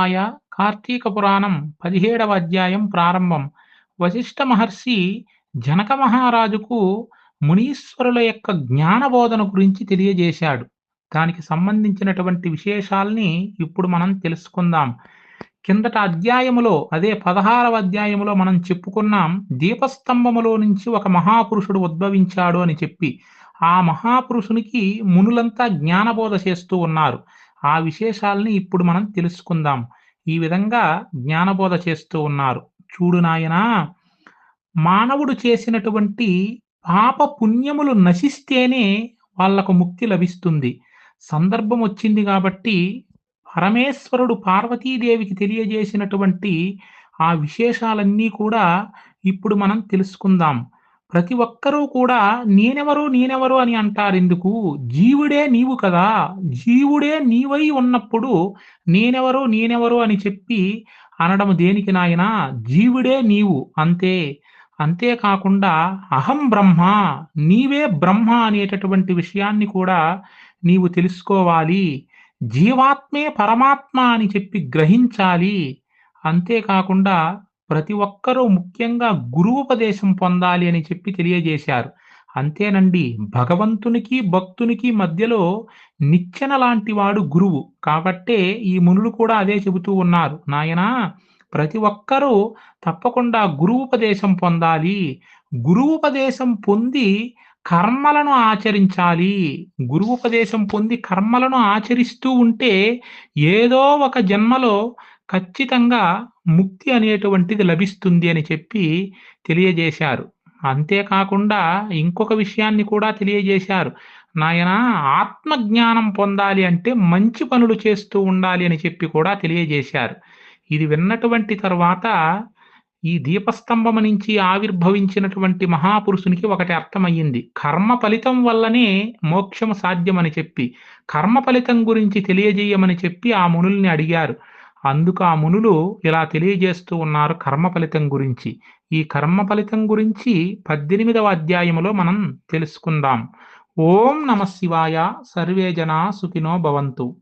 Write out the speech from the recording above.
ఆయ కార్తీక పురాణం పదిహేడవ అధ్యాయం ప్రారంభం. వశిష్ఠ మహర్షి జనక మహారాజుకు మునీశ్వరుల యొక్క జ్ఞానబోధన గురించి తెలియజేశాడు. దానికి సంబంధించినటువంటి విశేషాల్ని ఇప్పుడు మనం తెలుసుకుందాం. కిందట అధ్యాయములో అదే పదహారవ అధ్యాయములో మనం చెప్పుకున్నాం దీపస్తంభములో నుంచి ఒక మహాపురుషుడు ఉద్భవించాడు అని చెప్పి. ఆ మహాపురుషునికి మునులంతా జ్ఞానబోధ చేస్తూ ఉన్నారు. ఆ విశేషాల్ని ఇప్పుడు మనం తెలుసుకుందాం. ఈ విధంగా జ్ఞానబోధ చేస్తూ ఉన్నారు. చూడు నాయనా మానవుడు చేసినటువంటి పాప పుణ్యములు నశిస్తేనే వాళ్ళకు ముక్తి లభిస్తుంది. సందర్భం వచ్చింది కాబట్టి పరమేశ్వరుడు పార్వతీదేవికి తెలియజేసినటువంటి ఆ విశేషాలన్నీ కూడా ఇప్పుడు మనం తెలుసుకుందాం. ప్రతి ఒక్కరూ కూడా నేనెవరు నేనెవరు అని అంటారు ఎందుకు జీవుడే నీవు కదా. జీవుడే నీవై ఉన్నప్పుడు నేనెవరు నేనెవరు అని చెప్పి అనడం దేనికి నాయనా? జీవుడే నీవు. అంతే. అంతేకాకుండా అహం బ్రహ్మ నీవే బ్రహ్మ అనేటటువంటి విషయాన్ని కూడా నీవు తెలుసుకోవాలి. జీవాత్మే పరమాత్మ అని చెప్పి గ్రహించాలి. అంతేకాకుండా ప్రతి ఒక్కరూ ముఖ్యంగా గురువుపదేశం పొందాలి అని చెప్పి తెలియజేశారు. అంతేనండి భగవంతునికి భక్తునికి మధ్యలో నిచ్చెన లాంటి వాడు గురువు. కాబట్టే ఈ మునులు కూడా అదే చెబుతూ ఉన్నారు. నాయనా ప్రతి ఒక్కరూ తప్పకుండా గురువుపదేశం పొందాలి. గురువుపదేశం పొంది కర్మలను ఆచరించాలి. గురువుపదేశం పొంది కర్మలను ఆచరిస్తూ ఉంటే ఏదో ఒక జన్మలో ఖచ్చితంగా ముక్తి అనేటువంటిది లభిస్తుంది అని చెప్పి తెలియజేశారు. అంతేకాకుండా ఇంకొక విషయాన్ని కూడా తెలియజేశారు. నాయన ఆత్మజ్ఞానం పొందాలి అంటే మంచి పనులు చేస్తూ ఉండాలి అని చెప్పి కూడా తెలియజేశారు. ఇది విన్నటువంటి తర్వాత ఈ దీపస్తంభం నుంచి ఆవిర్భవించినటువంటి మహాపురుషునికి ఒకటి అర్థమయ్యింది. కర్మ ఫలితం వల్లనే మోక్షం సాధ్యమని చెప్పి కర్మ ఫలితం గురించి తెలియజేయమని చెప్పి ఆ మునుల్ని అడిగారు. అందుకు ఆ మునులు ఇలా తెలియజేస్తూ ఉన్నారు కర్మ ఫలితం గురించి. ఈ కర్మ ఫలితం గురించి పద్దెనిమిదవ అధ్యాయములో మనం తెలుసుకుందాం. ఓం నమ శివాయ. సర్వే జనా సుఖినో భవంతు.